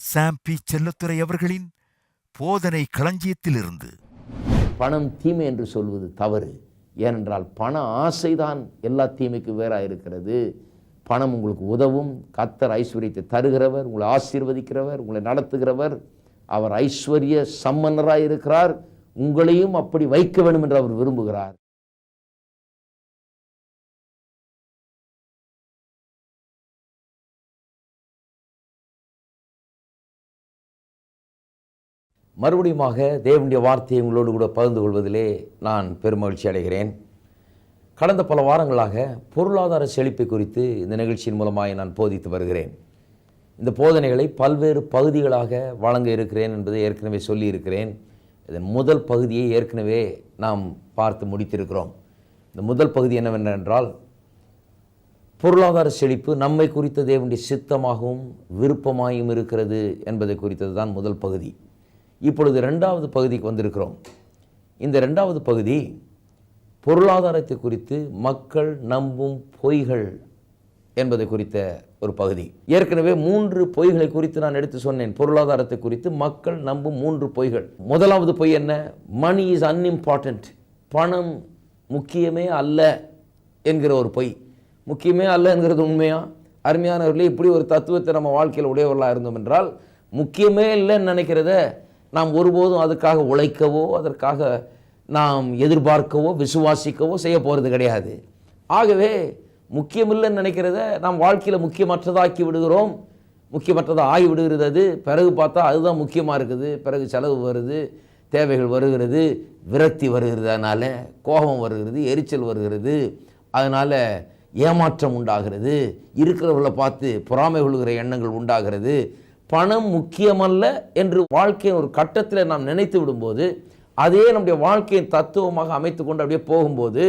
Zombie Chellathurai அவர்களின் போதனை களஞ்சியத்திலிருந்து. பணம் தீமை என்று சொல்வது தவறு. ஏனென்றால் பண ஆசைதான் எல்லா தீமைக்கும் வேறாக இருக்கிறது பணம் உங்களுக்கு உதவும். கத்தர் ஐஸ்வர்யத்தை தருகிறவர் உங்களை ஆசீர்வதிக்கிறவர் உங்களை நடத்துகிறவர். அவர் ஐஸ்வர்ய சம்மன்னராக இருக்கிறார் உங்களையும் அப்படி வைக்க வேண்டும் என்று அவர் விரும்புகிறார். மறுபடியுமாக தேவனுடைய வார்த்தையை உங்களோடு கூட பகிர்ந்து கொள்வதிலே நான் பெருமகிழ்ச்சி அடைகிறேன். கடந்த பல வாரங்களாக பொருளாதார செழிப்பை குறித்து இந்த நிகழ்ச்சியின் மூலமாக நான் போதித்து வருகிறேன். இந்த போதனைகளை பல்வேறு பகுதிகளாக வழங்க இருக்கிறேன் என்பதை ஏற்கனவே சொல்லியிருக்கிறேன். இதன் முதல் பகுதியை ஏற்கனவே நாம் பார்த்து முடித்திருக்கிறோம். இந்த முதல் பகுதி என்னவென்றால் பொருளாதார செழிப்பு நம்மை குறித்த தேவனுடைய சித்தமாகவும் விருப்பமாயும் இருக்கிறது என்பதை குறித்தது தான் முதல் பகுதி. இப்பொழுது ரெண்டாவது பகுதிக்கு வந்திருக்கிறோம். இந்த ரெண்டாவது பகுதி பொருளாதாரத்தை குறித்து மக்கள் நம்பும் பொய்கள் என்பதை குறித்த ஒரு பகுதி. ஏற்கனவே மூன்று பொய்களை குறித்து நான் எடுத்து சொன்னேன். பொருளாதாரத்தை குறித்து மக்கள் நம்பும் மூன்று பொய்கள். முதலாவது பொய் என்ன? மணி இஸ் அன்இம்பார்ட்டன்ட் பணம் முக்கியமே அல்ல என்கிற ஒரு பொய். முக்கியமே அல்ல என்கிறது உண்மையா? அருமையானவர்களே இப்படி ஒரு தத்துவத்தை நம்ம வாழ்க்கையில் உடையவர்களாக இருந்தோம் என்றால் முக்கியமே இல்லைன்னு நினைக்கிறத நாம் ஒருபோதும் அதுக்காக உழைக்கவோ அதற்காக நாம் எதிர்பார்க்கவோ விசுவாசிக்கவோ செய்ய போகிறது கிடையாது. ஆகவே முக்கியமில்லைன்னு நினைக்கிறத நாம் வாழ்க்கையில் முக்கியமற்றதாக்கி விடுகிறோம். முக்கியமற்றதாக ஆகி விடுகிறது அது. பிறகு பார்த்தா அதுதான் முக்கியமாக இருக்குது. பிறகு செலவு வருது தேவைகள் வருகிறது விரக்தி வருகிறது. அதனால் கோபம் வருகிறது எரிச்சல் வருகிறது. அதனால் ஏமாற்றம் உண்டாகிறது. இருக்கிறவர்களை பார்த்து பொறாமை கொள்கிற எண்ணங்கள் உண்டாகிறது. பணம் முக்கியமல்ல என்று வாழ்க்கையின் ஒரு கட்டத்தில் நாம் நினைத்து விடும்போது அதே நம்முடைய வாழ்க்கையின் தத்துவமாக அமைத்து கொண்டு அப்படியே போகும்போது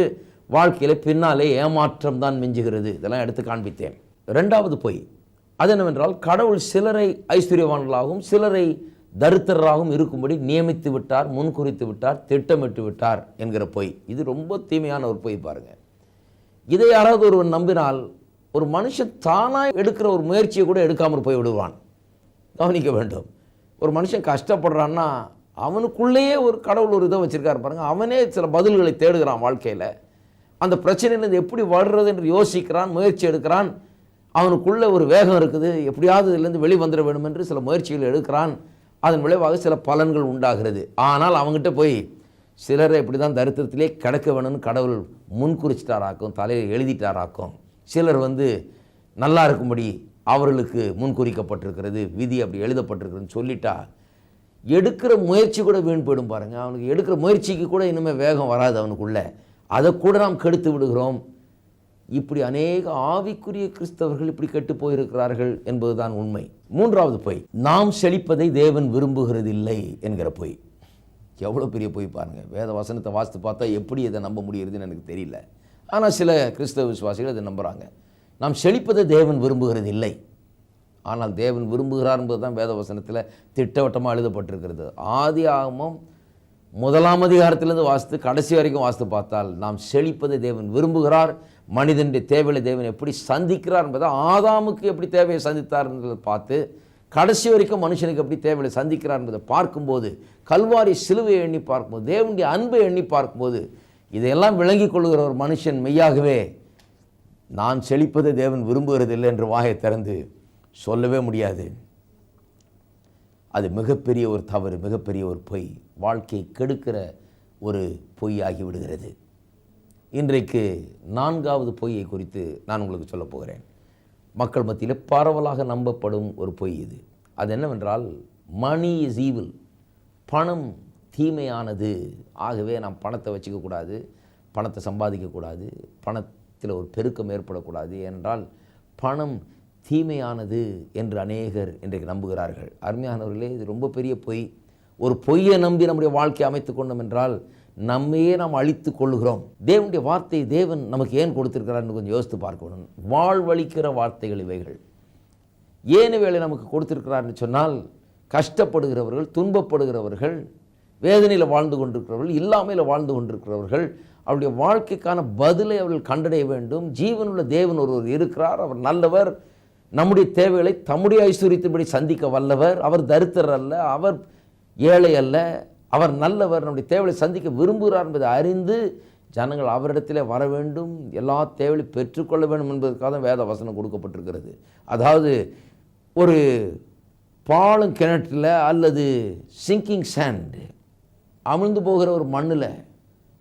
வாழ்க்கையில் பின்னாலே ஏமாற்றம் தான் மிஞ்சுகிறது. இதெல்லாம் எடுத்து காண்பித்தேன். ரெண்டாவது பொய். அது என்னவென்றால் கடவுள் சிலரை ஐஸ்வர்யவான்களாகவும் சிலரை தரித்திரராகவும் இருக்கும்படி நியமித்து விட்டார் முன்குறித்து விட்டார் திட்டமிட்டு விட்டார் என்கிற பொய். இது ரொம்ப தீமையான ஒரு பொய் பாருங்கள் இதை யாராவது ஒருவன் நம்பினால் ஒரு மனுஷன் தானாக எடுக்கிற ஒரு முயற்சியை கூட எடுக்காமல் போய் விடுவான் கவனிக்க வேண்டும். ஒரு மனுஷன் கஷ்டப்படுறான்னா அவனுக்குள்ளேயே ஒரு கடவுள் ஒரு இதை வச்சுருக்காரு பாருங்கள் அவனே சில பதில்களை தேடுகிறான் வாழ்க்கையில். அந்த பிரச்சனையிலேருந்து எப்படி வர்றது என்று யோசிக்கிறான் முயற்சி எடுக்கிறான். அவனுக்குள்ளே ஒரு வேகம் இருக்குது. எப்படியாவது இதுலேருந்து வெளி வந்துட வேண்டும் என்று சில முயற்சிகள் எடுக்கிறான். அதன் விளைவாக சில பலன்கள் உண்டாகிறது. ஆனால் அவங்ககிட்ட போய் சிலரை இப்படி தான் தரித்திரத்திலே கிடக்க வேணும்னு கடவுள் முன்குறிச்சிட்டாராக்கும் தலையில் எழுதிட்டாராக்கும். சிலர் வந்து நல்லா இருக்கும்படி அவர்களுக்கு முன்குறிக்கப்பட்டிருக்கிறது விதி அப்படி எழுதப்பட்டிருக்கிறதுன்னு சொல்லிட்டா எடுக்கிற முயற்சி கூட வீண் போயிடும் பாருங்கள் அவனுக்கு எடுக்கிற முயற்சிக்கு கூட இனிமேல் வேகம் வராது அவனுக்குள்ளே. அதை கூட நாம் கெடுத்து விடுகிறோம். இப்படி அநேக ஆவிக்குரிய கிறிஸ்தவர்கள் இப்படி கெட்டு போயிருக்கிறார்கள் என்பதுதான் உண்மை. மூன்றாவது பொய் நாம் செழிப்பதை தேவன் விரும்புகிறதில்லை என்கிற பொய். எவ்வளோ பெரிய பொய் பாருங்கள் வேத வசனத்தை வாசித்து பார்த்தா எப்படி இதை நம்ப முடியுதுன்னு எனக்கு தெரியல. ஆனால் சில கிறிஸ்தவ விசுவாசிகள் இதை நம்புகிறாங்க நாம் செழிப்பதை தேவன் விரும்புகிறது இல்லை. ஆனால் தேவன் விரும்புகிறார் என்பது தான் வேதவசனத்தில் திட்டவட்டமாக எழுதப்பட்டிருக்கிறது. ஆதி ஆகமும் முதலாம் அதிகாரத்திலிருந்து வாசித்து கடைசி வரைக்கும் வாசித்து பார்த்தால் நாம் செழிப்பதை தேவன் விரும்புகிறார். மனிதனுடைய தேவையை தேவன் எப்படி சந்திக்கிறார் என்பதை ஆதாமுக்கு எப்படி தேவையை சந்தித்தார் என்பதை பார்த்து கடைசி வரைக்கும் மனுஷனுக்கு எப்படி தேவையை சந்திக்கிறார் என்பதை பார்க்கும்போது கல்வாரி சிலுவையை எண்ணி பார்க்கும்போது தேவனுடைய அன்பை எண்ணி பார்க்கும்போது இதையெல்லாம் விளங்கி கொள்கிற ஒரு மனுஷன் மெய்யாகவே நான் செழிப்பதை தேவன் விரும்புகிறதில்லை என்று வாயை திறந்து சொல்லவே முடியாது. அது மிகப்பெரிய ஒரு தவறு மிகப்பெரிய ஒரு பொய். வாழ்க்கையை கெடுக்கிற ஒரு பொய்யாகி விடுகிறது. இன்றைக்கு நான்காவது பொய்யை குறித்து நான் உங்களுக்கு சொல்லப் போகிறேன். மக்கள் மத்தியில் பரவலாக நம்பப்படும் ஒரு பொய் இது. அது என்னவென்றால் மணி இஸ் ஈவில் பணம் தீமையானது. ஆகவே நாம் பணத்தை வச்சுக்கக்கூடாது பணத்தை சம்பாதிக்கக்கூடாது பண பணத்தில் ஒரு பெருக்கம் ஏற்படக்கூடாது என்றால் பணம் தீமையானது என்று அநேகர் இன்றைக்கு நம்புகிறார்கள். அருமையானவர்களே இது ரொம்ப பெரிய பொய். ஒரு பொய்யை நம்பி நம்முடைய வாழ்க்கையை அமைத்து கொண்டோம் என்றால் நம்மையே நாம் அழித்து கொள்கிறோம் தேவனுடைய வார்த்தை தேவன் நமக்கு ஏன் கொடுத்திருக்கிறான்னு கொஞ்சம் யோசித்து பார்க்கணும். வாழ்வழிக்கிற வார்த்தைகள் இவைகள். ஏன வேலை நமக்கு கொடுத்திருக்கிறார்னு சொன்னால் கஷ்டப்படுகிறவர்கள் துன்பப்படுகிறவர்கள் வேதனையில் வாழ்ந்து கொண்டிருக்கிறவர்கள் இல்லாமையில் வாழ்ந்து கொண்டிருக்கிறவர்கள் அவருடைய வாழ்க்கைக்கான பதிலை அவர்கள் கண்டடைய வேண்டும். ஜீவனுள்ள தேவன் ஒருவர் இருக்கிறார். அவர் நல்லவர். நம்முடைய தேவைகளை தம்முடைய ஐஸ்வர்யத்தின்படி சந்திக்க வல்லவர். அவர் தரித்திரர் அல்ல. அவர் ஏழை அல்ல. அவர் நல்லவர். நம்முடைய தேவைகளை சந்திக்க விரும்புகிறார் என்பதை அறிந்து ஜனங்கள் அவரிடத்திலே வர வேண்டும். எல்லா தேவைகளையும் பெற்றுக்கொள்ள வேண்டும் என்பதற்காக தான் வேத வசனம் கொடுக்கப்பட்டிருக்கிறது. அதாவது ஒரு பாலும் கிணற்றில் அல்லது சிங்கிங் சேண்டு அமிழ்ந்து போகிற ஒரு மண்ணில்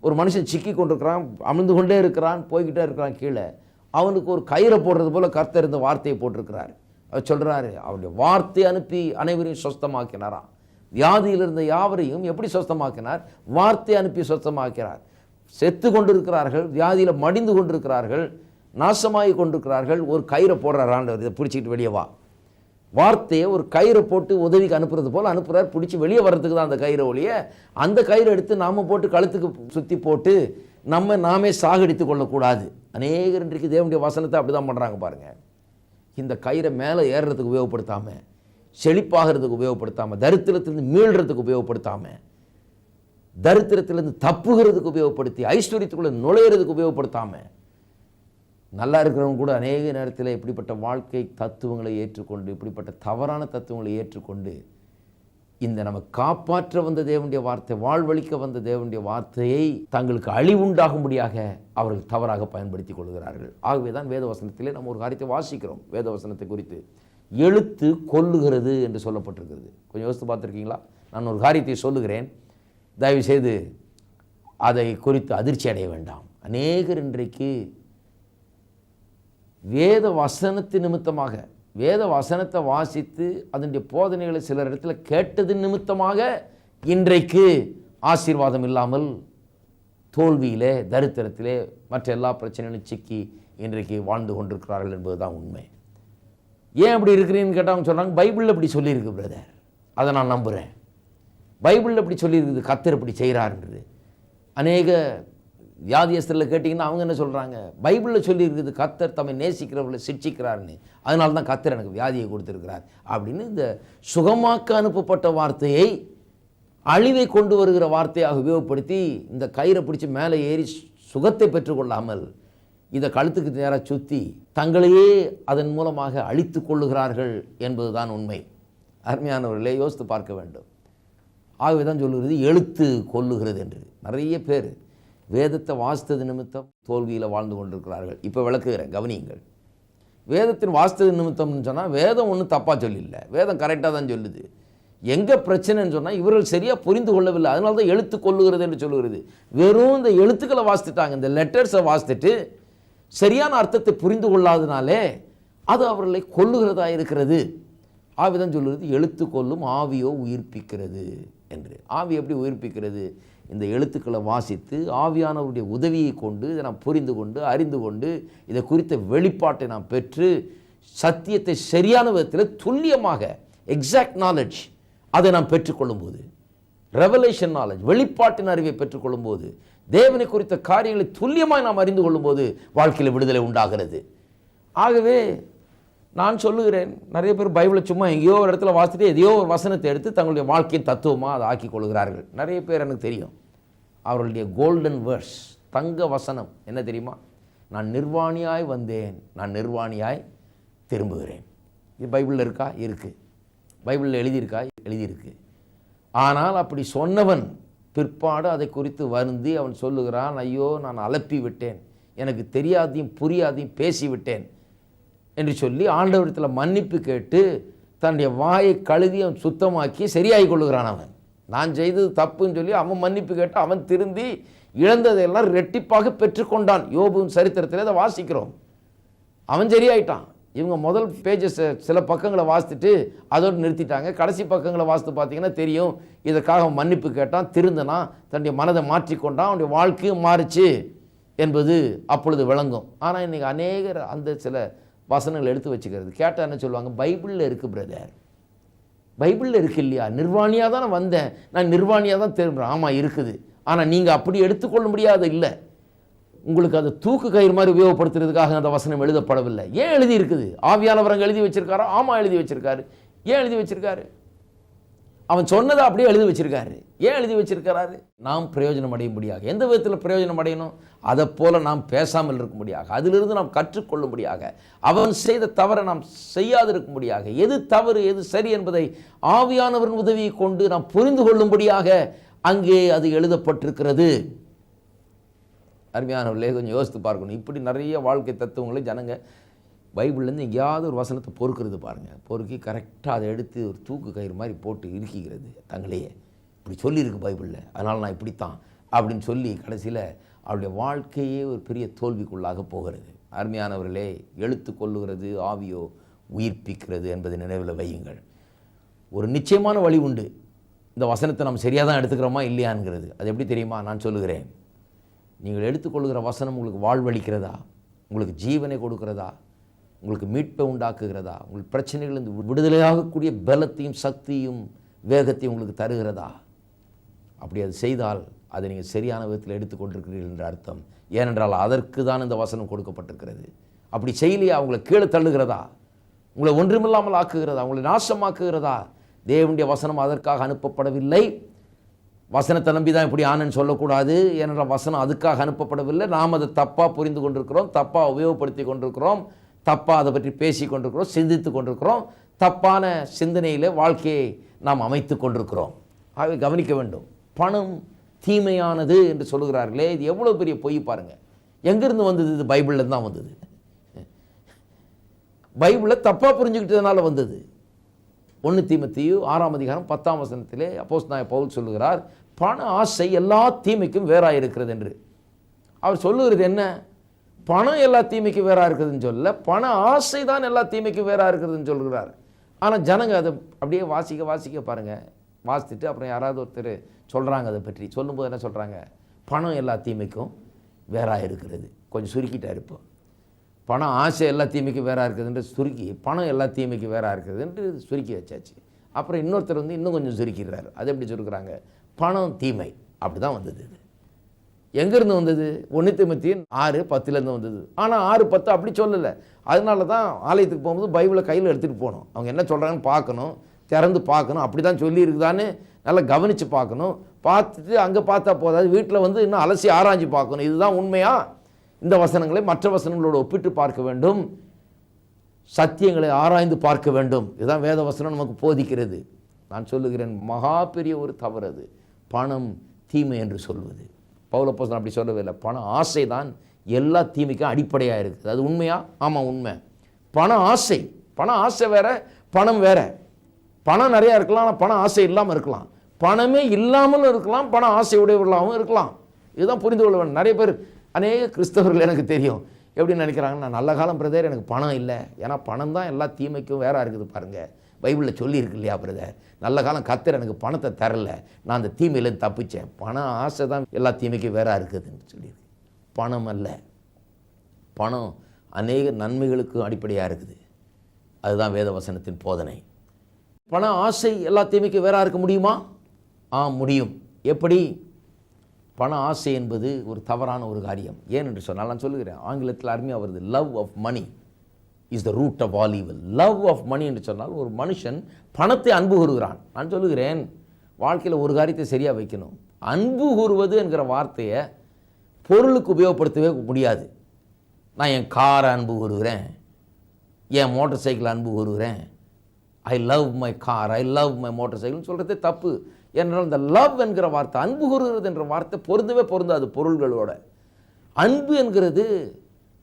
ஒரு மனுஷன் சிக்கி கொண்டிருக்கிறான் அமிழ்ந்து கொண்டே இருக்கிறான் போய்கிட்டே இருக்கிறான் கீழே. அவனுக்கு ஒரு கயிறை போடுறது போல கர்த்தர் இந்த வார்த்தையை போட்டிருக்கிறார். அவர் சொல்கிறாரு அவருடைய வார்த்தை அனுப்பி அனைவரையும் சொஸ்தமாக்கினாராம். வியாதியில் இருந்த யாவரையும் எப்படி சொஸ்தமாக்கினார்? வார்த்தை அனுப்பி சொஸ்தமாக்கிறார். செத்து கொண்டிருக்கிறார்கள் வியாதியில் மடிந்து கொண்டிருக்கிறார்கள் நாசமாகி கொண்டிருக்கிறார்கள் ஒரு கயிறை போடுறார் இதை பிடிச்சிக்கிட்டு வெளியே வா. வார்த்தையை ஒரு கயிறு போட்டு உதவிக்கு அனுப்புறது போல் அனுப்புகிறார் பிடிச்சி வெளியே வர்றதுக்கு தான் அந்த கயிறை ஒழிய அந்த கயிறு எடுத்து நாம் போட்டு கழுத்துக்கு சுற்றி போட்டு நம்ம நாமே சாகடித்து கொள்ளக்கூடாது. அநேகர் இன்றைக்கு தேவனுடைய வசனத்தை அப்படி தான் பண்ணுறாங்க பாருங்கள் இந்த கயிறை மேலே ஏறுறதுக்கு உபயோகப்படுத்தாமல் செழிப்பாகிறதுக்கு உபயோகப்படுத்தாமல் தரித்திரத்திலிருந்து மீள்றதுக்கு உபயோகப்படுத்தாமல் தரித்திரத்திலிருந்து தப்புகிறதுக்கு உபயோகப்படுத்தி ஐஸ்வர்யத்துக்குள்ளே நுழையிறதுக்கு உபயோகப்படுத்தாமல் நல்லா இருக்கிறவங்க கூட அநேக நேரத்தில் இப்படிப்பட்ட வாழ்க்கை தத்துவங்களை ஏற்றுக்கொண்டு இப்படிப்பட்ட தவறான தத்துவங்களை ஏற்றுக்கொண்டு இந்த நம்ம காப்பாற்ற வந்த தேவனுடைய வார்த்தை வாழ்வழிக்க வந்த தேவனுடைய வார்த்தையை தங்களுக்கு அழிவுண்டாகும்படியாக அவர்கள் தவறாக பயன்படுத்தி கொள்கிறார்கள். ஆகவே தான் வேதவசனத்திலே நம்ம ஒரு காரியத்தை வாசிக்கிறோம். வேதவசனத்தை குறித்து எழுத்து கொல்லுகிறது என்று சொல்லப்பட்டிருக்கிறது. கொஞ்சம் யோசித்து பார்த்துருக்கீங்களா? நான் ஒரு காரியத்தை சொல்லுகிறேன். தயவுசெய்து அதை குறித்து அதிர்ச்சி அடைய வேண்டாம். அநேகர் இன்றைக்கு வேத வசனத்து நிமித்தமாக வேத வசனத்தை வாசித்து அதனுடைய போதனைகளை சிலர் இடத்துல கேட்டது நிமித்தமாக இன்றைக்கு ஆசீர்வாதம் இல்லாமல் தோல்வியிலே தரித்திரத்திலே மற்ற எல்லா பிரச்சனைகளும் சிக்கி இன்றைக்கு வாழ்ந்து கொண்டிருக்கிறார்கள் என்பதுதான் உண்மை. ஏன் அப்படி இருக்கிறீன்னு கேட்டாங்க சொல்கிறாங்க பைபிளில் இப்படி சொல்லியிருக்கு பிரதர் அதை நான் நம்புகிறேன் பைபிளில் இப்படி சொல்லியிருக்குது கத்தர் இப்படி செய்கிறாருன்றது அநேக வியாதியஸ்தரில் கேட்டிங்கன்னா அவங்க என்ன சொல்கிறாங்க பைபிளில் சொல்லியிருக்குது கத்தர் தம்மை நேசிக்கிறவர்களை சிட்சிக்கிறாருன்னு அதனால தான் கத்தர் எனக்கு வியாதியை கொடுத்துருக்கிறார் அப்படின்னு இந்த சுகமாக்க அனுப்பப்பட்ட வார்த்தையை அழிவை கொண்டு வருகிற வார்த்தையாக உபயோகப்படுத்தி இந்த கயிறை பிடிச்சி மேலே ஏறி சுகத்தை பெற்றுக்கொள்ளாமல் இதை கழுத்துக்கு நேராக சுற்றி தங்களையே அதன் மூலமாக அழித்து கொள்ளுகிறார்கள் என்பதுதான் உண்மை. அருமையானவர்களே யோசித்து பார்க்க வேண்டும். ஆகவே தான் சொல்லுகிறது எழுத்து கொல்லுகிறது என்று. நிறைய பேர் வேதத்தை வாசித்தது நிமித்தம் தோல்வியில் வாழ்ந்து கொண்டிருக்கிறார்கள். இப்போ விளக்குகிறேன் கவனியுங்கள். வேதத்தின் வாசித்தது நிமித்தம்னு சொன்னால் வேதம் ஒன்றும் தப்பாக சொல்லில்லை. வேதம் கரெக்டாக தான் சொல்லுது. எங்கே பிரச்சனைன்னு சொன்னால் இவர்கள் சரியாக புரிந்து கொள்ளவில்லை. அதனால தான் எழுத்து கொள்ளுகிறது என்று சொல்லுகிறது. வெறும் இந்த எழுத்துக்களை வாசித்துட்டாங்க. இந்த லெட்டர்ஸை வாசித்துட்டு சரியான அர்த்தத்தை புரிந்து கொள்ளாதனாலே அது அவர்களை கொல்லுகிறதா இருக்கிறது. ஆவிதான் சொல்லுகிறது எழுத்து கொள்ளும் ஆவியோ உயிர்ப்பிக்கிறது என்று. ஆவி எப்படி உயிர்ப்பிக்கிறது? இந்த எழுத்துக்களை வாசித்து ஆவியானவருடைய உதவியை கொண்டு இதை நாம் புரிந்து கொண்டு அறிந்து கொண்டு இதை குறித்த வெளிப்பாட்டை நாம் பெற்று சத்தியத்தை சரியான விதத்தில் துல்லியமாக எக்ஸாக்ட் நாலேஜ் அதை நாம் பெற்றுக்கொள்ளும்போது ரெவலேஷன் நாலேஜ் வெளிப்பாட்டின் அறிவை பெற்றுக்கொள்ளும்போது தேவனை குறித்த காரியங்களை துல்லியமாக நாம் அறிந்து கொள்ளும்போது வாழ்க்கையில் விடுதலை உண்டாகிறது. ஆகவே நான் சொல்லுகிறேன். நிறைய பேர் பைபிளை சும்மா எங்கேயோ ஒரு இடத்துல வாசிட்டு எதையோ ஒரு வசனத்தை எடுத்து தங்களுடைய வாழ்க்கையின் தத்துவமாக அதை ஆக்கி கொள்கிறார்கள். நிறைய பேர் எனக்கு தெரியும். அவர்களுடைய கோல்டன் வேர்ஸ் தங்க வசனம் என்ன தெரியுமா? நான் நிர்வாணியாய் வந்தேன். நான் நிர்வாணியாய் திரும்புகிறேன். இது பைபிளில் இருக்கா? இருக்குது பைபிளில் எழுதியிருக்கா? எழுதியிருக்கு. ஆனால் அப்படி சொன்னவன் பிற்பாடு அதை குறித்து வருந்தி அவன் சொல்லுகிறான் ஐயோ நான் அலப்பி விட்டேன் எனக்கு தெரியாதையும் புரியாதையும் பேசிவிட்டேன். என்று சொல்லி ஆண்டவரத்தில் மன்னிப்பு கேட்டு தன்னுடைய வாயை கழுவி அவன் சுத்தமாக்கி சரியாகி கொள்ளுகிறான் அவன். நான் செய்தது தப்புன்னு சொல்லி அவன் மன்னிப்பு கேட்டு அவன் திருந்தி இழந்ததையெல்லாம் ரெட்டிப்பாக பெற்றுக்கொண்டான். யோபுவின் சரித்திரத்தில் அதை வாசிக்கிறோம். அவன் சரியாயிட்டான். இவங்க முதல் பேஜஸ் சில பக்கங்களை வாசித்துட்டு அதோடு நிறுத்திட்டாங்க. கடைசி பக்கங்களை வாசித்து பார்த்தீங்கன்னா தெரியும். இதற்காக அவன் மன்னிப்பு கேட்டான் திருந்தனான் தன்னுடைய மனதை மாற்றிக்கொண்டான் அவனுடைய வாழ்க்கையும் மாறுச்சு என்பது அப்பொழுது விளங்கும். ஆனால் இன்றைக்கி அநேகர் அந்த சில வசனங்கள் எடுத்து வச்சுக்கிறது. கேட்டால் என்ன சொல்லுவாங்க பைபிளில் இருக்குது பிரதர் பைபிளில் இருக்கு இல்லையா? நிர்வாணியாக தான் நான் வந்தேன். நான் நிர்வாணியாக தான் திரும்புகிறேன் ஆமாம் இருக்குது. ஆனால் நீங்கள் அப்படி எடுத்துக்கொள்ள முடியாத இல்லை. உங்களுக்கு அது தூக்கு கயிறு மாதிரி உபயோகப்படுத்துறதுக்காக அந்த வசனம் எழுதப்படவில்லை. ஏன் எழுதி இருக்குது ஆவியானவரங்க எழுதி வச்சிருக்காரா? ஆமாம் எழுதி வச்சிருக்காரு. ஏன் எழுதி வச்சிருக்காரு? அவன் சொன்னதை அப்படியே எழுதி வச்சிருக்காரு. ஏன் எழுதி வச்சிருக்கிறாரு? நாம் பிரயோஜனம் அடையும்படியாக. எந்த விதத்தில் பிரயோஜனம் அடையணும்? அதை போல நாம் பேசாமல் இருக்கும்படியாக. அதிலிருந்து நாம் கற்றுக்கொள்ளும்படியாக. அவன் செய்த தவறை நாம் செய்யாதிருக்கும்படியாக. எது தவறு எது சரி என்பதை ஆவியானவரின் உதவியை கொண்டு நாம் புரிந்து கொள்ளும்படியாக அங்கே அது எழுதப்பட்டிருக்கிறது. அருமையானவர்களே கொஞ்சம் யோசித்து பார்க்கணும். இப்படி நிறைய வாழ்க்கை தத்துவங்களை ஜனங்கள் பைபிள்லேருந்து எங்கேயாவது ஒரு வசனத்தை பொறுக்கிறது பாருங்கள் பொறுக்கி கரெக்டாக அதை எடுத்து ஒரு தூக்கு கயிறு மாதிரி போட்டு இருக்கிறது தங்களையே இப்படி சொல்லியிருக்கு பைபிளில். அதனால் நான் இப்படித்தான் அப்படின்னு சொல்லி கடைசியில் அவருடைய வாழ்க்கையே ஒரு பெரிய தோல்விக்குள்ளாக போகிறது. அருமையானவர்களே எழுத்து கொள்ளுகிறது ஆவியோ உயிர்ப்பிக்கிறது என்பதை நினைவில் வையுங்கள். ஒரு நிச்சயமான வழி உண்டு. இந்த வசனத்தை நம்ம சரியாக தான் எடுத்துக்கிறோமா இல்லையாங்கிறது. அது எப்படி தெரியுமா? நான் சொல்லுகிறேன். நீங்கள் எடுத்துக்கொள்கிற வசனம் உங்களுக்கு வாழ்வளிக்கிறதா? உங்களுக்கு ஜீவனை கொடுக்கிறதா? உங்களுக்கு மீட்பை உண்டாக்குகிறதா? உங்களுக்கு பிரச்சனைகளிலிருந்து விடுதலையாகக்கூடிய பலத்தையும் சக்தியும் வேகத்தையும் உங்களுக்கு தருகிறதா? அப்படி அது செய்தால் அதை நீங்கள் சரியான விதத்தில் எடுத்துக்கொண்டிருக்கிறீர்கள் என்ற அர்த்தம். ஏனென்றால் அதற்கு தான் இந்த வசனம் கொடுக்கப்பட்டிருக்கிறது. அப்படி செய்யலையா? உங்களை கீழே தள்ளுகிறதா? உங்களை ஒன்றுமில்லாமல் ஆக்குகிறதா? உங்களை நாசமாக்குகிறதா? தேவனுடைய வசனம் அதற்காக அனுப்பப்படவில்லை. வசனத்தை நம்பி தான் இப்படி ஆனன்னு சொல்லக்கூடாது. ஏனென்றால் வசனம் அதுக்காக அனுப்பப்படவில்லை. நாம் அதை தப்பாக புரிந்து கொண்டிருக்கிறோம் தப்பாக உபயோகப்படுத்தி கொண்டிருக்கிறோம். தப்பாக அதை பற்றி பேசி கொண்டிருக்கிறோம் சிந்தித்து கொண்டிருக்கிறோம். தப்பான சிந்தனையில் வாழ்க்கையை நாம் அமைத்து கொண்டிருக்கிறோம். ஆகவே கவனிக்க வேண்டும். பணம் தீமையானது என்று சொல்லுகிறார்களே இது எவ்வளோ பெரிய பொய் பாருங்கள் எங்கேருந்து வந்தது இது? பைபிளில் தான் வந்தது. பைபிளை தப்பாக புரிஞ்சுக்கிட்டதுனால வந்தது. ஒன்று தீமத்தியு ஆறாம் அதிகாரம் பத்தாம் வசனத்திலே அப்போஸ் நாய பவுல் சொல்லுகிறார் பண ஆசை எல்லா தீமைக்கும் வேறாக இருக்கிறது என்று. அவர் சொல்லுகிறது என்ன? பணம் எல்லா தீமைக்கும் வேறாக இருக்குதுன்னு சொல்லல. பண ஆசை தான் எல்லா தீமைக்கும் வேறாக இருக்குதுன்னு சொல்கிறார் ஆனால் ஜனங்க அதை அப்படியே வாசிக்க வாசிக்க பாருங்கள் வாசித்துட்டு அப்புறம் யாராவது ஒருத்தர் சொல்கிறாங்க அதை பற்றி. சொல்லும்போது என்ன சொல்கிறாங்க பணம் எல்லா தீமைக்கும் வேறாக இருக்கிறது. கொஞ்சம் சுருக்கிட்டார் இப்போ. பணம் ஆசை எல்லா தீமைக்கும் வேறாக இருக்குதுன்ற சுருக்கி பணம் எல்லா தீமைக்கும் வேறாக இருக்குதுன்ட்டு சுருக்கி வச்சாச்சு. அப்புறம் இன்னொருத்தர் வந்து இன்னும் கொஞ்சம் சுருக்கிறார் அது எப்படி சுருக்கிறாங்க? பணம் தீமை. அப்படி தான் வந்தது இது. எங்கேருந்து வந்தது? ஒன்று தீமத்தி ஆறு பத்துலேருந்து வந்தது. ஆனால் ஆறு பத்து அப்படி சொல்லலை. அதனால தான் ஆலயத்துக்கு போகும்போது பைபிளை கையில் எடுத்துகிட்டு போகணும் அவங்க என்ன சொல்கிறாங்கன்னு பார்க்கணும். திறந்து பார்க்கணும். அப்படி தான் சொல்லியிருக்குதான்னு நல்லா கவனித்து பார்க்கணும். பார்த்துட்டு அங்கே பார்த்தா போதாது வீட்டில் வந்து இன்னும் அலசி ஆராய்ஞ்சு பார்க்கணும். இதுதான் உண்மையாக இந்த வசனங்களை மற்ற வசனங்களோடு ஒப்பிட்டு பார்க்க வேண்டும். சத்தியங்களை ஆராய்ந்து பார்க்க வேண்டும். இதுதான் வேத வசனம் நமக்கு போதிக்கிறது. நான் சொல்லுகிறேன் மகா பெரிய ஒரு தவறு அது. பணம் தீமை என்று சொல்வது. பௌலப்போசன் அப்படி சொல்லவே இல்லை. பண ஆசை தான் எல்லா தீமைக்கும் அடிப்படையாக இருக்குது அது உண்மையா? ஆமாம் உண்மை. பண ஆசை. பண ஆசை வேற பணம் வேற. பணம் நிறையா இருக்கலாம் ஆனால் பண ஆசை இல்லாமல் இருக்கலாம். பணமே இல்லாமலும் இருக்கலாம் பண ஆசை உடையவர்களாகவும் இருக்கலாம். இதுதான் புரிந்து கொள்ள வேண்டும். நிறைய பேர் அநேக கிறிஸ்தவர்கள் எனக்கு தெரியும். எப்படி நினைக்கிறாங்க நான் நல்ல காலம் பிரதர் எனக்கு பணம் இல்லை. ஏன்னா பணம் தான் எல்லா தீமைக்கும் வேற இருக்குது பாருங்கள் பைபிளில் சொல்லியிருக்கு இல்லையா பிரதர் நல்ல காலம் கத்தர் எனக்கு பணத்தை தரல. நான் அந்த தீமையிலேருந்து தப்பிச்சேன். பணம் ஆசை தான் எல்லா தீமைக்கும் வேற இருக்குதுன்னு சொல்லியிருக்கு. பணம் அல்ல. பணம் அநேக நன்மைகளுக்கு அடிப்படையாக இருக்குது. அதுதான் வேதவசனத்தின் போதனை. பண ஆசை எல்லா தீமைக்கும் வேற இருக்க முடியுமா? ஆ முடியும். எப்படி? பண ஆசை என்பது ஒரு தவறான ஒரு காரியம். ஏன் என்று சொன்னால் நான் சொல்லுகிறேன் ஆங்கிலத்தில் அருமையாக வருது love of money is the root of all evil love of money என்று சொன்னால் ஒரு மனுஷன் பணத்தை அன்பு கூறுகிறான். நான் சொல்லுகிறேன் வாழ்க்கையில் ஒரு காரியத்தை சரியாக வைக்கணும். அன்பு கூறுவது என்கிற வார்த்தையை பொருளுக்கு உபயோகப்படுத்தவே முடியாது. நான் என் காரை அன்பு கூறுகிறேன் என் மோட்டர் சைக்கிள் அன்பு கூறுகிறேன் I love my car I love my motor சைக்கிள்னு சொல்கிறதே தப்பு. ஏனென்றால் இந்த லவ் என்கிற வார்த்தை அன்பு கூறுகிறது என்ற வார்த்தை பொருந்தவே பொருந்தாது பொருள்களோட. அன்பு என்கிறது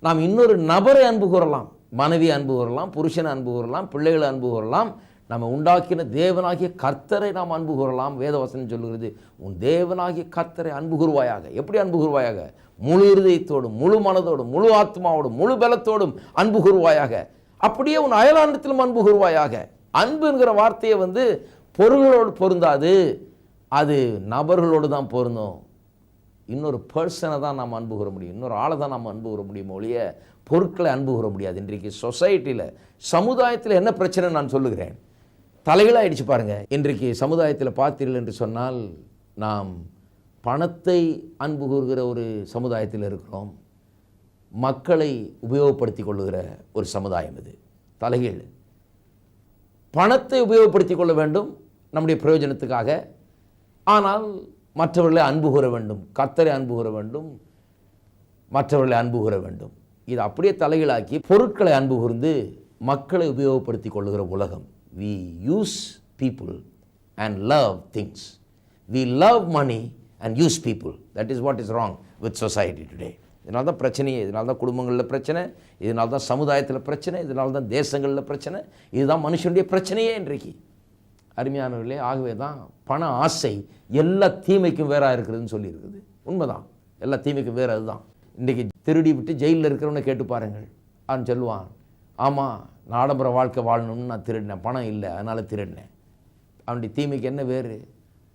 நாம் இன்னொரு நபரை அன்பு கூறலாம் மனைவி அன்பு கூறலாம் புருஷனை அன்பு கூறலாம் பிள்ளைகளை அன்பு கூறலாம் நம்ம உண்டாக்கின தேவனாகிய கர்த்தரை நாம் அன்பு கூறலாம் வேதவசனம் சொல்லுகிறது. உன் தேவனாகிய கர்த்தரை அன்பு கூறுவாயாக. எப்படி அன்பு கூறுவாயாக? முழு இருதயத்தோடும் முழு மனதோடும் முழு ஆத்மாவோடும் முழு பலத்தோடும் அன்பு கூறுவாயாக. அப்படியே உன் அயலாண்டத்திலும் அன்பு கூறுவாயாக. அன்புங்கிற வார்த்தையை வந்து பொருள்களோடு பொருந்தாது. அது நபர்களோடு தான் பொருந்தும். இன்னொரு பர்சனை தான் நாம் அன்பு கூற முடியும். இன்னொரு ஆளை தான் நாம் அன்பு கூற முடியும் ஒழிய பொருட்களை அன்பு கூற முடியாது. இன்றைக்கு சொசைட்டியில் சமுதாயத்தில் என்ன பிரச்சனை நான் சொல்லுகிறேன். தலைகளாகிடுச்சு பாருங்கள் இன்றைக்கு சமுதாயத்தில் பார்த்தீர்கள் என்று சொன்னால் நாம் பணத்தை அன்பு கூறுகிற ஒரு சமுதாயத்தில் இருக்கிறோம். மக்களை உபயோகப்படுத்தி கொள்ளுகிற ஒரு சமுதாயம் இது. தலைகீழ். பணத்தை உபயோகப்படுத்தி கொள்ள வேண்டும் நம்முடைய பிரயோஜனத்துக்காக. ஆனால் மற்றவர்களை அன்பு கூற வேண்டும் கத்தரை அன்பு கூற வேண்டும் மற்றவர்களை அன்பு கூற வேண்டும். இது அப்படியே தலைகளாக்கி பொருட்களை அன்பு கூர்ந்து மக்களை உபயோகப்படுத்தி கொள்ளுகிற உலகம். We use people and love things we love money and use people that is what is wrong with society today இதனால தான் பிரச்சனையே இதனால தான் குடும்பங்களில் பிரச்சனை இதனால தான் சமுதாயத்தில் பிரச்சனை இதனால தான் தேசங்களில் பிரச்சனை. இதுதான் மனுஷனுடைய பிரச்சனையே இன்றைக்கு. அருமையானவர்களே ஆகவே தான் பண ஆசை எல்லா தீமைக்கும் வேறாக இருக்கிறதுன்னு சொல்லியிருக்குது. உண்மைதான். எல்லா தீமைக்கும் வேறு அதுதான். இன்றைக்கி திருடி விட்டு ஜெயிலில் இருக்கிறவனை கேட்டு பாருங்கள். அவன் சொல்லுவான் ஆமாம் நான் ஆடம்பர வாழ்க்கை வாழணும்னு நான் திருடினேன். பணம் இல்லை அதனால் திருடினேன். அவனுடைய தீமைக்கு என்ன வேறு?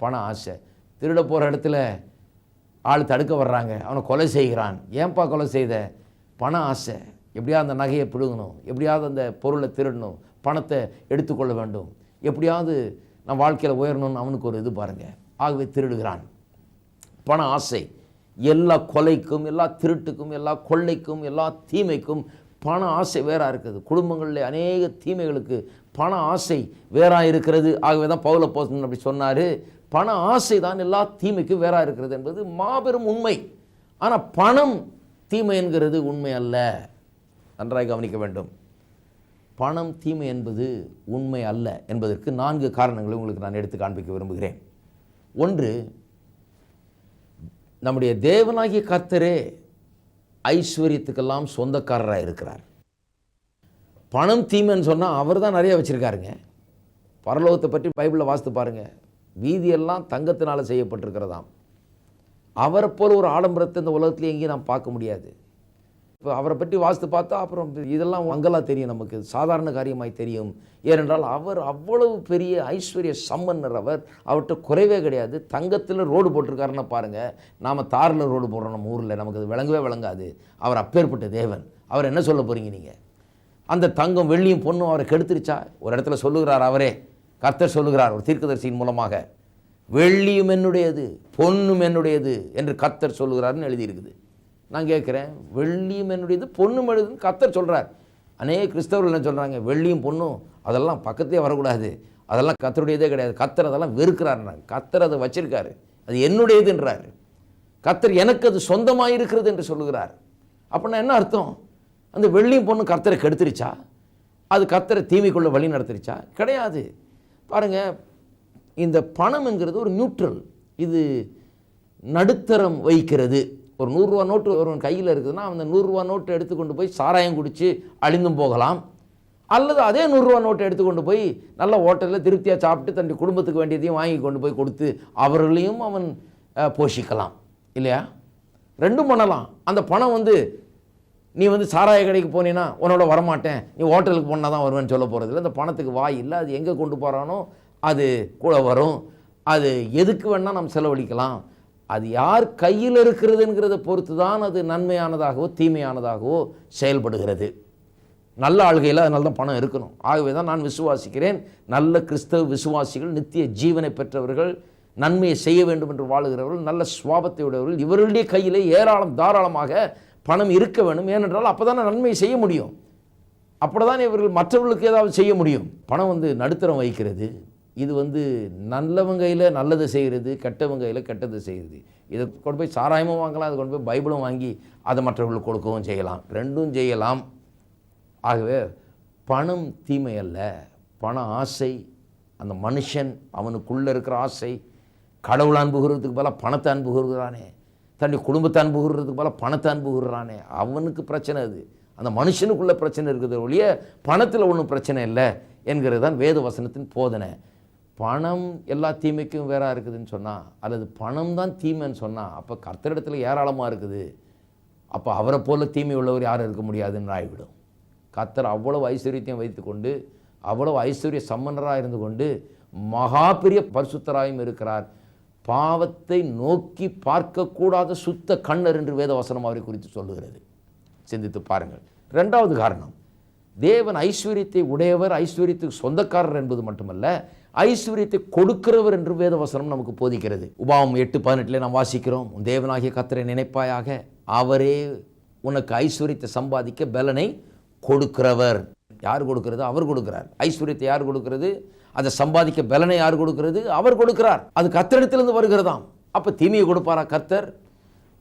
பண ஆசை. திருட போகிற இடத்துல ஆள் தடுக்க வர்றாங்க. அவனை கொலை செய்கிறான். ஏன்பா கொலை செய்த? பண ஆசை. எப்படியாவது அந்த நகையை பிடுங்கணும். எப்படியாவது அந்த பொருளை திருடணும். பணத்தை எடுத்துக்கொள்ள வேண்டும். எப்படியாவது நான் வாழ்க்கையில் உயரணும்னு அவனுக்கு ஒரு இது பாருங்கள் ஆகவே திருடுகிறான். பண ஆசை. எல்லா கொலைக்கும் எல்லா திருட்டுக்கும் எல்லா கொள்ளைக்கும் எல்லா தீமைக்கும் பண ஆசை வேறாக இருக்குது. குடும்பங்களில் அநேக தீமைகளுக்கு பண ஆசை வேறாக இருக்கிறது. ஆகவே தான் பவுல போசன் அப்படி சொன்னார். பண ஆசை தான் எல்லா தீமைக்கும் வேறாக இருக்கிறது என்பது மாபெரும் உண்மை. ஆனால் பணம் தீமை என்கிறது உண்மை அல்ல. நன்றாக கவனிக்க வேண்டும். பணம் தீமை என்பது உண்மை அல்ல என்பதற்கு நான்கு காரணங்களை உங்களுக்கு நான் எடுத்து காண்பிக்க விரும்புகிறேன். ஒன்று நம்முடைய தேவனாகிய கர்த்தரே ஐஸ்வர்யத்துக்கெல்லாம் சொந்தக்காரராக இருக்கிறார். பணம் தீமைன்னு சொன்னால் அவர் தான் நிறைய வச்சுருக்காருங்க. பரலோகத்தை பற்றி பைபிளில் வாசித்து பாருங்கள் வீதியெல்லாம் தங்கத்தினால் செய்யப்பட்டிருக்கிறதாம். அவரை போல் ஒரு ஆடம்பரத்தை இந்த உலகத்தில் எங்கேயும் நாம் பார்க்க முடியாது. இப்போ அவரை பற்றி வாசித்து பார்த்தா அப்புறம் இதெல்லாம் அங்கெல்லாம் தெரியும் நமக்கு. சாதாரண காரியமாய் தெரியும். ஏனென்றால் அவர் அவ்வளவு பெரிய ஐஸ்வர்ய சம்மன்னர் அவர். அவர்கிட்ட குறைவே கிடையாது. தங்கத்தில் ரோடு போட்டிருக்காருன்னு பாருங்கள் நாம் தாரில் ரோடு போடுறோம் நம்ம ஊரில். நமக்கு அது விளங்கவே விளங்காது. அவர் அப்பேற்பட்ட தேவன். அவர் என்ன சொல்ல போகிறீங்க நீங்கள் அந்த தங்கம் வெள்ளியும் பொண்ணும் அவரை கெடுத்துருச்சா? ஒரு இடத்துல சொல்லுகிறார் அவரே. கர்த்தர் சொல்லுகிறார் ஒரு தீர்க்கதரிசியின் மூலமாக வெள்ளியும் என்னுடையது பொண்ணும் என்னுடையது என்று கர்த்தர் சொல்லுகிறார்னு எழுதியிருக்குது. நான் கேட்குறேன் வெள்ளியும் என்னுடையது பொண்ணும் எழுதுன்னு கர்த்தர் சொல்கிறார் அநேக கிறிஸ்தவர்கள் என்ன சொல்கிறாங்க வெள்ளியும் பொண்ணும் அதெல்லாம் பக்கத்தே வரக்கூடாது. அதெல்லாம் கத்தருடையதே கிடையாது. கத்தர் அதெல்லாம் வெறுக்கிறாருன்றாங்க கத்தர் அதை வச்சிருக்காரு. அது என்னுடையதுன்றார். கத்தர் எனக்கு அது சொந்தமாக இருக்கிறது என்று சொல்லுகிறார். அப்படின்னா என்ன அர்த்தம்? அந்த வெள்ளியும் பொண்ணு கர்த்தரை கெடுத்துருச்சா? அது கத்தரை தீமைக்குள்ள வழி நடத்திருச்சா? கிடையாது. பாருங்கள் இந்த பணம் என்கிறது ஒரு நியூட்ரல் இது நடுத்தரம் வைக்கிறது. ஒரு நூறுரூவா நோட்டு ஒருவன் கையில் இருக்குதுன்னா அந்த நூறுரூவா நோட்டு எடுத்துக்கொண்டு போய் சாராயம் குடித்து அழிந்தும் போகலாம். அல்லது அதே நூறுரூவா நோட்டை எடுத்துக்கொண்டு போய் நல்ல ஹோட்டலில் திருப்தியாக சாப்பிட்டு தன்னுடைய குடும்பத்துக்கு வேண்டியதையும் வாங்கி கொண்டு போய் கொடுத்து அவர்களையும் அவன் போஷிக்கலாம். இல்லையா? ரெண்டும் பண்ணலாம். அந்த பணம் வந்து நீ வந்து சாராய கடைக்கு போனீன்னா உன்னோட வரமாட்டேன். நீ ஹோட்டலுக்கு போனால் தான் வருவேன்னு சொல்ல போகிறதில்ல இந்த அந்த பணத்துக்கு வாய் இல்லை. அது எங்கே கொண்டு போகிறானோ அது கூட வரும். அது எதுக்கு வேணால் நம்ம செலவழிக்கலாம். அது யார் கையில் இருக்கிறதுங்கிறத பொறுத்து தான் அது நன்மையானதாகவோ தீமையானதாகவோ செயல்படுகிறது. நல்ல ஆள்கையில் அதனால தான் பணம் இருக்கணும். ஆகவே தான் நான் விசுவாசிக்கிறேன். நல்ல கிறிஸ்தவ விசுவாசிகள் நித்திய ஜீவனை பெற்றவர்கள் நன்மையை செய்ய வேண்டும் என்று வாழுகிறவர்கள் நல்ல சுவாபத்தை உடையவர்கள் இவர்களுடைய கையிலே ஏராளம் தாராளமாக பணம் இருக்க வேண்டும் ஏனென்றால் அப்போ தானே நன்மையை செய்ய முடியும். அப்படிதான் இவர்கள் மற்றவர்களுக்கு ஏதாவது செய்ய முடியும். பணம் வந்து நடுத்தரம் வைக்கிறது இது வந்து நல்லவங்க கையில் நல்லது செய்கிறது கெட்டவங்க கையில் கெட்டது செய்கிறது. இதை கொண்டு போய் சாராயமும் வாங்கலாம் அதை கொண்டு போய் பைபிளும் வாங்கி அதை மற்றவர்களுக்கு கொடுக்கவும் செய்யலாம். ரெண்டும் செய்யலாம். ஆகவே பணம் தீமை அல்ல. பண ஆசை அந்த மனுஷன் அவனுக்குள்ளே இருக்கிற ஆசை கடவுள் அன்புகிறதுக்கு பதிலாக பணத்தை அன்புகிறானே தன்னுடைய குடும்பத்தை அன்புகிறதுக்கு போல பணத்தை அன்புகிறானே அவனுக்கு பிரச்சனை அது. அந்த மனுஷனுக்குள்ள பிரச்சனை இருக்குது ஒழிய பணத்தில் ஒன்றும் பிரச்சனை இல்லை என்கிறது தான் வேத வசனத்தின் போதனை. பணம் எல்லா தீமைக்கும் வேறாக இருக்குதுன்னு சொன்னால் அல்லது பணம் தான் தீமைன்னு சொன்னால் அப்போ கர்த்தரிடத்தில் ஏராளமாக இருக்குது. அப்போ அவரை போல தீமை உள்ளவர் யாரும் இருக்க முடியாதுன்னு ஆகிவிடும் கர்த்தர் அவ்வளவு ஐஸ்வர்யத்தையும் வைத்துக்கொண்டு அவ்வளவு ஐஸ்வர்ய சம்பன்னராக இருந்து கொண்டு மகா பெரிய பரிசுத்தராயும் இருக்கிறார். பாவத்தை நோக்கி பார்க்கக்கூடாத சுத்த கண்ணர் என்று வேதவசனம் அவரை குறித்து சொல்லுகிறது. சிந்தித்து பாருங்கள். ரெண்டாவது காரணம் தேவன் ஐஸ்வர்யத்தை உடையவர் ஐஸ்வர்யத்துக்கு சொந்தக்காரர் என்பது மட்டுமல்ல ஐஸ்வர்யத்தை கொடுக்கிறவர் என்று வேதவசனம் நமக்கு போதிக்கிறது. உபாவம் எட்டு பதினெட்டில் நாம் வாசிக்கிறோம் தேவனாகிய கத்தரை நினைப்பாயாக அவரே உனக்கு ஐஸ்வர்யத்தை சம்பாதிக்க பலனை கொடுக்கிறவர். யார் கொடுக்கிறது? அவர் கொடுக்கிறார். ஐஸ்வர்யத்தை யார் கொடுக்கிறது? அதை சம்பாதிக்க பலனை யார் கொடுக்கிறது? அவர் கொடுக்கிறார். அது கத்தரிடத்திலிருந்து வருகிறதாம். அப்போ தீமையை கொடுப்பாரா கர்த்தர்?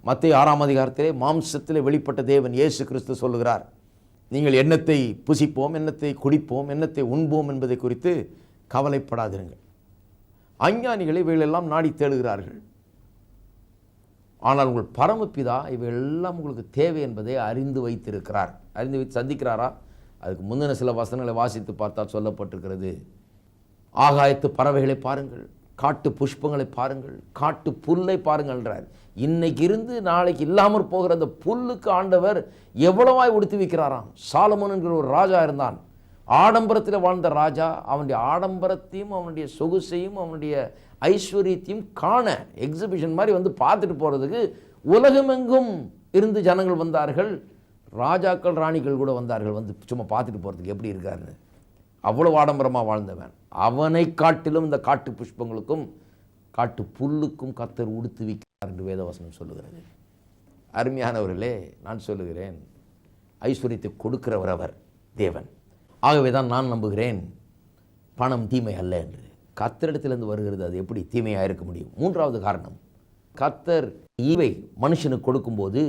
மத்திய ஆறாம் அதிகாரத்திலே மாம்சத்தில் வெளிப்பட்ட தேவன் இயேசு கிறிஸ்து சொல்லுகிறார். நீங்கள் எண்ணத்தை புசிப்போம் எண்ணத்தை குடிப்போம் எண்ணத்தை உண்போம் என்பதை குறித்து கவலைப்படாதிருங்கள். அஞ்ஞானிகளை இவைகளெல்லாம் நாடி தேடுகிறார்கள். ஆனால் உங்கள் பரமப்பிதா இவையெல்லாம் உங்களுக்கு தேவை என்பதை அறிந்து வைத்திருக்கிறார். அறிந்து வைத்து சந்திக்கிறாரா? அதுக்கு முந்தின சில வசனங்களை வாசித்து பார்த்தால் சொல்லப்பட்டிருக்கிறது. ஆகாயத்து பறவைகளை பாருங்கள் காட்டு புஷ்பங்களை பாருங்கள் காட்டு புல்லை பாருங்கள்ன்றார். இன்னைக்கு இருந்து நாளைக்கு இல்லாமற் போகிற அந்த புல்லுக்கு ஆண்டவர் எவ்வளவாய் உடுத்தி வைக்கிறாராம். சாலமோன் என்கிற ஒரு ராஜா இருந்தான். ஆடம்பரத்தில் வாழ்ந்த ராஜா அவனுடைய ஆடம்பரத்தையும் அவனுடைய சொகுசையும் அவனுடைய ஐஸ்வர்யத்தையும் காண எக்ஸிபிஷன் மாதிரி வந்து பார்த்துட்டு போகிறதுக்கு உலகமெங்கும் இருந்து ஜனங்கள் வந்தார்கள். ராஜாக்கள் ராணிகள் கூட வந்தார்கள் வந்து சும்மா பார்த்துட்டு போகிறதுக்கு எப்படி இருக்காருன்னு. அவ்வளோ ஆடம்பரமாக வாழ்ந்தவன். அவனை காட்டிலும் இந்த காட்டு புஷ்பங்களுக்கும் காட்டு புல்லுக்கும் கத்தர் உடுத்து வைக்கிறார் என்று வேதவசனம் சொல்லுகிறது. அருமையானவர்களே நான் சொல்லுகிறேன் ஐஸ்வர்யத்தை கொடுக்கிறவர் அவர் தேவன். ஆகவே தான் நான் நம்புகிறேன் பணம் தீமை அல்ல என்று. கத்தரிடத்திலிருந்து வருகிறது அது எப்படி தீமையாக இருக்க முடியும்? மூன்றாவது காரணம் கத்தர் ஈவை மனுஷனுக்கு கொடுக்கும்போது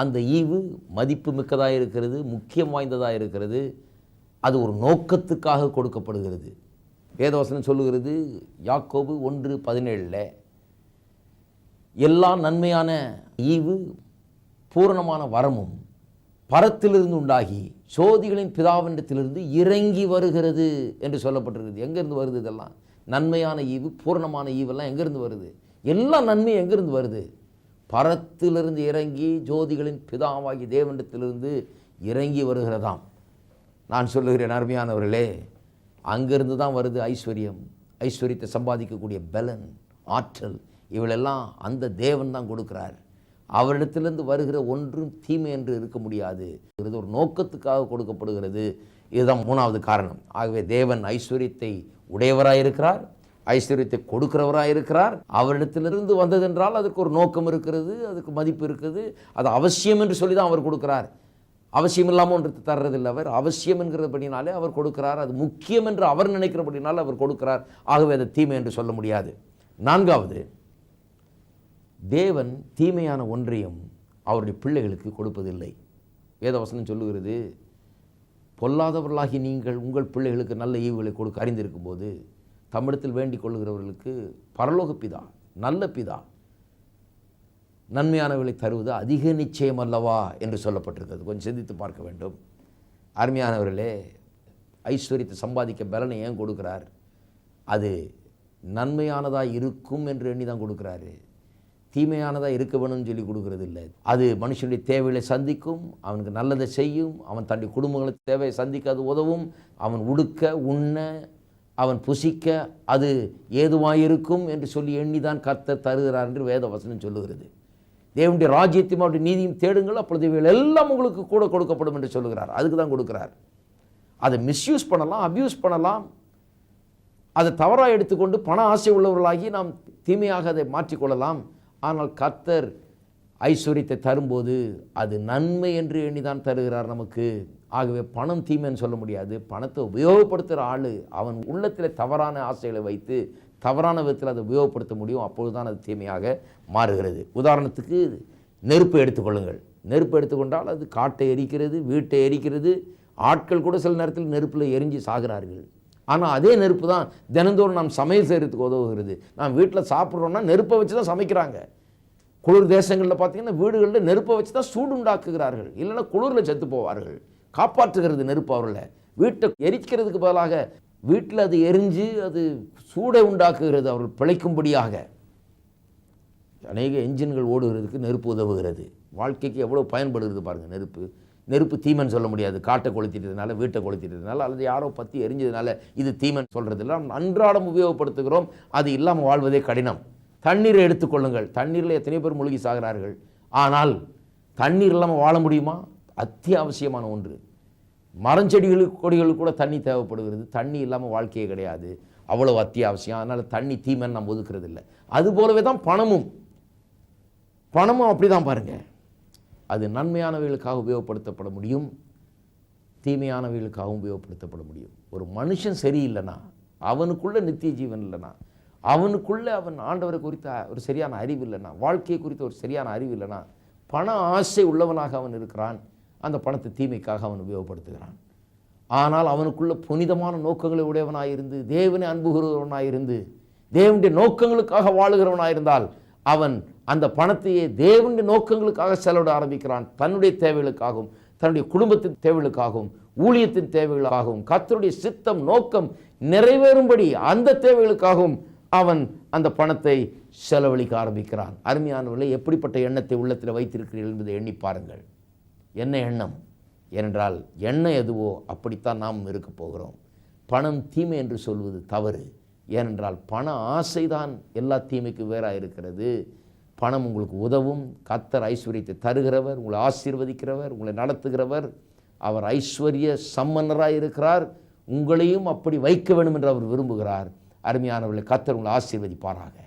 அந்த ஈவு மதிப்பு மிக்கதாக இருக்கிறது முக்கியம் வாய்ந்ததாக இருக்கிறது அது ஒரு நோக்கத்துக்காக கொடுக்கப்படுகிறது. வேதவசனம் சொல்லுகிறது யாக்கோபு ஒன்று பதினேழில் எல்லா நன்மையான ஈவு பூரணமான வரமும் பரத்திலிருந்து உண்டாகி சோதிகளின் பிதாவண்டத்திலிருந்து இறங்கி வருகிறது என்று சொல்லப்பட்டிருக்குது. எங்கேருந்து வருது இதெல்லாம்? நன்மையான ஈவு பூரணமான ஈவெல்லாம் எங்கேருந்து வருது? எல்லா நன்மையும் எங்கேருந்து வருது? பரத்திலிருந்து இறங்கி ஜோதிகளின் பிதாவாகி தேவண்டத்திலிருந்து இறங்கி வருகிறதாம். நான் சொல்லுகிறேன் அருமையானவர்களே அங்கிருந்து தான் வருது ஐஸ்வர்யம். ஐஸ்வர்யத்தை சம்பாதிக்கக்கூடிய பலன் ஆற்றல் இவளெல்லாம் அந்த தேவன் தான் கொடுக்குறார். அவரிடத்திலிருந்து வருகிற ஒன்றும் தீமை என்று இருக்க முடியாது. இது ஒரு நோக்கத்துக்காக கொடுக்கப்படுகிறது. இதுதான் மூணாவது காரணம். ஆகவே தேவன் ஐஸ்வர்யத்தை உடையவராக இருக்கிறார் ஐஸ்வர்யத்தை கொடுக்கிறவராக இருக்கிறார் அவரிடத்திலிருந்து வந்ததென்றால் அதற்கு ஒரு நோக்கம் இருக்கிறது அதுக்கு மதிப்பு இருக்குது. அது அவசியம் என்று சொல்லி தான் அவர் கொடுக்கிறார். அவசியம் இல்லாமல் ஒன்று தர்றதில்லை அவர். அவசியம் என்கிறபடினாலே அவர் கொடுக்கிறார். அது முக்கியம் என்று அவர் நினைக்கிறபடினால் அவர் கொடுக்கிறார். ஆகவே அது தீமை என்று சொல்ல முடியாது. நான்காவது தேவன் தீமையான ஒன்றையும் அவருடைய பிள்ளைகளுக்கு கொடுப்பதில்லை. வேதவசனம் சொல்லுகிறது பொல்லாதவர்களாகி நீங்கள் உங்கள் பிள்ளைகளுக்கு நல்ல ஈவுகளை கொடுக்க அறிந்திருக்கும் போது தம்மிடத்தில் வேண்டிக் கொள்ளுகிறவர்களுக்கு பரலோக பிதா நல்ல பிதா நன்மையானவர்களை தருவது அதிக நிச்சயம் அல்லவா என்று சொல்லப்பட்டிருக்கிறது. கொஞ்சம் சிந்தித்து பார்க்க வேண்டும். அருமையானவர்களே ஐஸ்வர்யத்தை சம்பாதிக்க பலனை ஏன் கொடுக்குறார்? அது நன்மையானதாக இருக்கும் என்று எண்ணி தான் கொடுக்குறாரு. தீமையானதாக இருக்க வேணும்னு சொல்லி கொடுக்கறது இல்லை அது மனுஷனுடைய தேவைகளை சந்திக்கும் அவனுக்கு நல்லதை செய்யும் அவன் தன்னுடைய குடும்பங்களுக்கு தேவையை சந்திக்க அது உதவும் அவன் உடுக்க உண்ண அவன் புசிக்க அது ஏதுவாயிருக்கும் என்று சொல்லி எண்ணி தான் கர்த்தர் தருகிறார் என்று வேத வசனம் சொல்லுகிறது. தேவனுடைய ராஜ்யத்தையும் அவருடைய நீதியும் தேடுங்கள் அப்பொழுது இவைகள் எல்லாம் உங்களுக்கு கூட கொடுக்கப்படும் என்று சொல்லுகிறார் அதுக்கு தான் கொடுக்குறார். அதை மிஸ்யூஸ் பண்ணலாம் அப்யூஸ் பண்ணலாம். அதை தவறாக எடுத்துக்கொண்டு பண ஆசை உள்ளவர்களாகி நாம் தீமையாக அதை மாற்றிக்கொள்ளலாம். ஆனால் கர்த்தர் ஐஸ்வர்யத்தை தரும்போது அது நன்மை என்று எண்ணிதான் தருகிறார் நமக்கு. ஆகவே பணம் தீமைன்னு சொல்ல முடியாது. பணத்தை உபயோகப்படுத்துகிற ஆள் அவன் உள்ளத்தில் தவறான ஆசைகளை வைத்து தவறான விதத்தில் அதை உபயோகப்படுத்த முடியும் அப்பொழுது தான் அது தீமையாக மாறுகிறது. உதாரணத்துக்கு நெருப்பு எடுத்துக்கொள்ளுங்கள் நெருப்பு எடுத்துக்கொண்டால் அது காட்டை எரிக்கிறது வீட்டை எரிக்கிறது. ஆட்கள் கூட சில நேரத்தில் நெருப்பில் எரிஞ்சு சாகிறார்கள். ஆனால் அதே நெருப்பு தான் தினந்தோறும் நாம் சமையல் செய்கிறதுக்கு உதவுகிறது. நாம் வீட்டில் சாப்பிட்றோன்னா நெருப்பை வச்சு தான் சமைக்கிறாங்க. குளிர் தேசங்களில் பார்த்தீங்கன்னா வீடுகளில் நெருப்பை வச்சு தான் சூடு உண்டாக்குகிறார்கள் இல்லைன்னா குளிரில் செத்து போவார்கள். காப்பாற்றுகிறது நெருப்பு அவர்களை. வீட்டை எரிக்கிறதுக்கு பதிலாக வீட்டில் அது எரிஞ்சு அது சூடை உண்டாக்குகிறது அவர்கள் பிழைக்கும்படியாக. அநேக என்ஜின்கள் ஓடுகிறதுக்கு நெருப்பு உதவுகிறது. வாழ்க்கைக்கு எவ்வளோ பயன்படுகிறது பாருங்கள் நெருப்பு. நெருப்பு தீமன் சொல்ல முடியாது. காட்டை கொளுத்திட்டதுனால வீட்டை கொளுத்திட்டதுனால அல்லது யாரோ பற்றி எரிஞ்சதுனால இது தீமன் சொல்கிறதில்ல அன்றாடம் உபயோகப்படுத்துகிறோம். அது இல்லாமல் வாழ்வதே கடினம். தண்ணீரை எடுத்துக்கொள்ளுங்கள் தண்ணீரில் எத்தனை பேர் மூழ்கி சாகிறார்கள். ஆனால் தண்ணீர் இல்லாமல் வாழ முடியுமா? அத்தியாவசியமான ஒன்று. மரஞ்செடிகளுக்கு கொடிகளுக்கு கூட தண்ணி தேவைப்படுகிறது. தண்ணி இல்லாமல் வாழ்க்கையே கிடையாது. அவ்வளோ அத்தியாவசியம். அதனால் தண்ணி தீமைன்னு நம்ம ஒதுக்கிறது இல்லை அது போலவே தான் பணமும். பணமும் அப்படி தான் பாருங்கள் அது நன்மையானவைகளுக்காக உபயோகப்படுத்தப்பட முடியும். தீமையானவைகளுக்காகவும் உபயோகப்படுத்தப்பட முடியும். ஒரு மனுஷன் சரியில்லைன்னா அவனுக்குள்ளே நித்திய ஜீவன் இல்லைனா அவனுக்குள்ளே அவன் ஆண்டவரை குறித்த ஒரு சரியான அறிவு இல்லைனா வாழ்க்கையை குறித்த ஒரு சரியான அறிவு இல்லைனா பண ஆசை உள்ளவனாக அவன் இருக்கிறான். அந்த பணத்தை தீமைக்காக அவன் உபயோகப்படுத்துகிறான். ஆனால் அவனுக்குள்ள புனிதமான நோக்கங்களை உடையவனாயிருந்து தேவனை அன்புகிறவனாயிருந்து தேவனுடைய நோக்கங்களுக்காக வாழுகிறவனாயிருந்தால் அவன் அந்த பணத்தையே தேவனுடைய நோக்கங்களுக்காக செலவிட ஆரம்பிக்கிறான். தன்னுடைய தேவைகளுக்காகவும் தன்னுடைய குடும்பத்தின் தேவைகளுக்காகவும் ஊழியத்தின் தேவைகளுக்காகவும் கத்தருடைய சித்தம் நோக்கம் நிறைவேறும்படி அந்த தேவைகளுக்காகவும் அவன் அந்த பணத்தை செலவழிக்க ஆரம்பிக்கிறான். அருமையானவர்களை எப்படிப்பட்ட எண்ணத்தை உள்ளத்தில் வைத்திருக்கிறீர்கள் என்பதை எண்ணி பாருங்கள். என்ன எண்ணம்? ஏனென்றால் எண்ணம் எதுவோ அப்படித்தான் நாம் இருக்கப் போகிறோம். பணம் தீமை என்று சொல்வது தவறு. ஏனென்றால் பண ஆசைதான் எல்லா தீமைக்கும் வேறாக இருக்கிறது பணம் உங்களுக்கு உதவும். கத்தர் ஐஸ்வர்யத்தை தருகிறவர் உங்களை ஆசீர்வதிக்கிறவர் உங்களை நடத்துகிறவர். அவர் ஐஸ்வர்ய சம்மன்னராக இருக்கிறார் உங்களையும் அப்படி வைக்க வேண்டும் என்று அவர் விரும்புகிறார். அருமையானவர்களை கத்தர் உங்களை ஆசீர்வதிப்பாராக.